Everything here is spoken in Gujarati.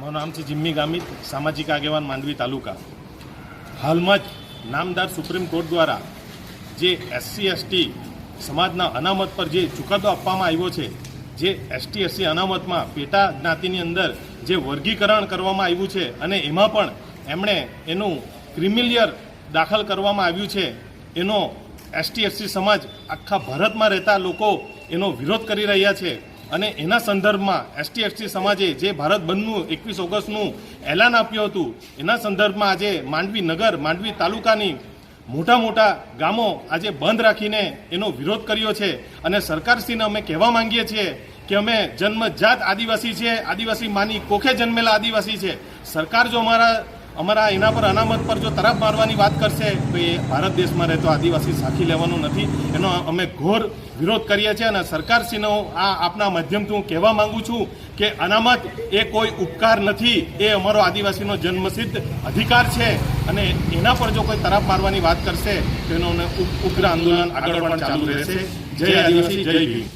મારું નામ છે જિમ્મી ગામિત, સામાજિક આગેવાન માંડવી તાલુકા. હાલમાં જ નામદાર સુપ્રીમ કોર્ટ દ્વારા જે એસસી, એસટી સમાજના અનામત પર જે ચુકાદો આપવામાં આવ્યો છે, જે એસટી, એસસી અનામતમાં પેટા જ્ઞાતિની અંદર જે વર્ગીકરણ કરવામાં આવ્યું છે અને એમાં પણ એમણે એનું ક્રિમિલિયર દાખલ કરવામાં આવ્યું છે, એનો એસટી, એસસી સમાજ આખા ભારતમાં રહેતા લોકો એનો વિરોધ કરી રહ્યા છે. અને એના સંદર્ભમાં એસટી એસટી સમાજે જે ભારત બંધનું એકવીસ ઓગસ્ટનું એલાન આપ્યું હતું, એના સંદર્ભમાં આજે માંડવી નગર, માંડવી તાલુકાની મોટા મોટા ગામો આજે બંધ રાખીને એનો વિરોધ કર્યો છે. અને સરકારશ્રીને અમે કહેવા માંગીએ છીએ કે અમે જન્મજાત આદિવાસી છે, આદિવાસી માની કોખે જન્મેલા આદિવાસી છે. સરકાર જો અમારા અમારા એના પર અનામત પર જો તરાપ મારવાની વાત કરશે, તો એ ભારત દેશમાં રહેતો આદિવાસી સાખી લેવાનું નથી. એનો અમે ઘોર વિરોધ કરીએ છીએ અને સરકારશ્રીનો આ આપના માધ્યમથી હું કહેવા માંગુ છું કે અનામત એ કોઈ ઉપકાર નથી, એ અમારો આદિવાસીનો જન્મસિદ્ધ અધિકાર છે. અને એના પર જો કોઈ તરાપ મારવાની વાત કરશે, તો એનો ઉગ્ર આંદોલન આગળ પણ ચાલુ રહેશે. જય આદિવાસી, જય ભીમ.